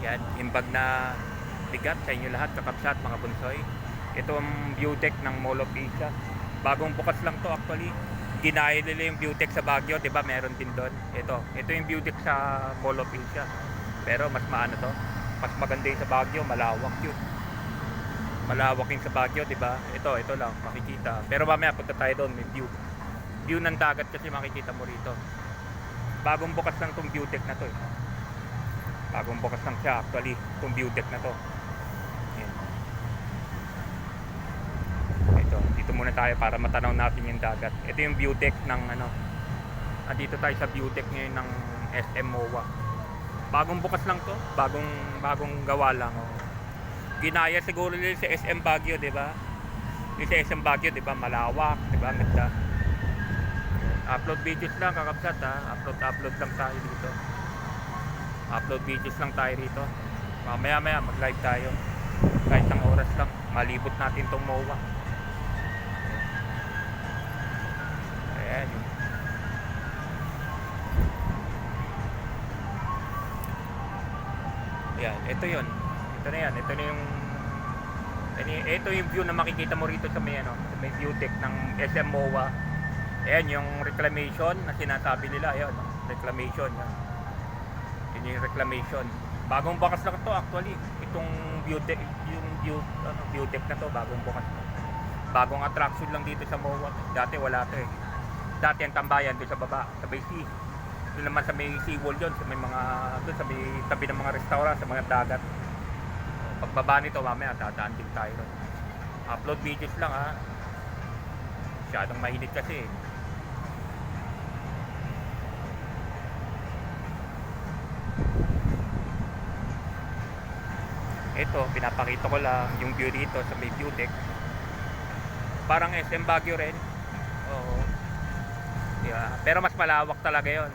Yan, imbag na bigat sa inyo lahat, kakapsat mga bunsoy. Ito ang deck ng Mall of Asia. Bagong bukas lang to actually. Ginaya nila yung deck sa Baguio, 'di ba? Meron din doon. Ito, ito yung deck sa Mall of Asia. Pero mas maano to, mas maganda yung sa Baguio, malawak yun. Malawak yung sa Baguio, 'di ba? Ito, ito lang makikita. Pero mamaya pagka tayo doon, may view. View ng dagat kasi makikita mo rito. Bagong bukas lang tong deck na to. Eh. Bagong bukas lang siya actually, tong view deck na to. Yan. Ito, dito muna tayo para matanaw natin yung dagat. Ito yung view deck ng ano. Ah, dito tayo sa view deck ngayon ng SM MOA. Bagong bukas lang to, bagong bagong gawa lang. Oh. Ginaya siguro nila sa SM Baguio, 'di ba? Yung sa SM Baguio, 'di ba, malawak, 'di ba? Ang Ganda. Upload videos lang kakapsat ha. Upload upload lang tayo dito. Upload videos lang tayo rito. Mamaya maya mag live tayo. Kahit isang oras lang. Malibot natin tong MOA. Ayan. Ayan, ito yon. Ito na yan. Ito na yung ito yung view na makikita mo rito sa may ano, sa may view deck ng SM MOA. Ayan yung reclamation na sinasabi nila, ayan, reclamation yan. Yun yung reclamation. Bagong bukas lang to actually. Itong deck, yung view, ano, deck na to, bagong bukas. Bagong attraction lang dito sa MOA. Dati wala to eh. Dati ang tambayan doon sa baba, sa may sea. Doon naman sa may seawall yun, sa may mga, doon sa may tabi ng mga restaurant, sa mga dagat. Pagbaba nito, mamaya, dadaan din tayo. Upload videos lang ha. Masyadong mainit kasi eh. Ito, pinapakita ko lang yung view dito sa may view. Parang SM Baguio rin. Oo. Yeah. Pero mas malawak talaga yon.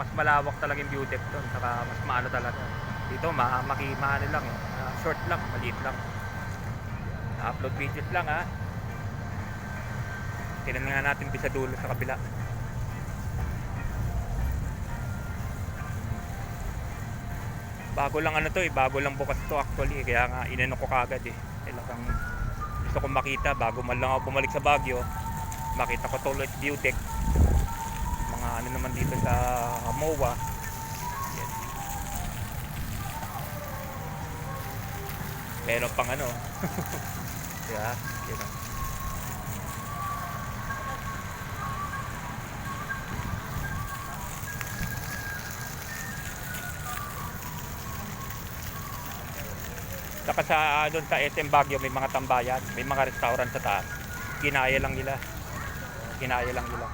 Mas malawak talaga yung view deck doon. Saka mas maano talaga. Dito, ma maki maano lang. Ah, short lang, maliit lang. Upload videos lang ha. Tinan nga natin sa dulo sa kabila. Bago lang ano to eh, bago lang bukas to actually. eh. Kaya nga inano ko kagad eh. Talagang gusto kong makita bago man lang ako bumalik sa Baguio. Makita ko to view deck. Mga ano naman dito sa MOA. Yan. Meron pang ano. yeah, yun. oh. Saka sa doon sa SM Baguio may mga tambayan, may mga restaurant sa taas. Ginaya lang nila. Ginaya lang nila.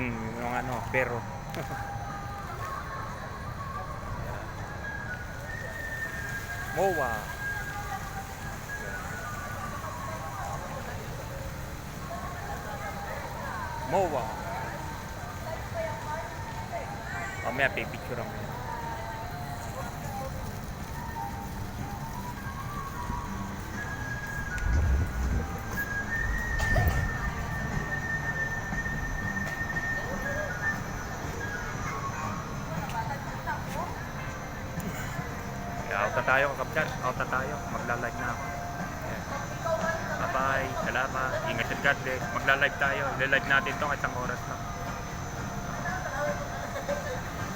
Hmm, yung ano, pero MOA. MOA. Mamaya pipicture ako. Out na tayo, kakapsyan. Out na tayo. Magla-live na ako. Yes. Bye-bye. Salamat. Ingat and God bless. Magla-live tayo. Ile-live natin to isang oras lang.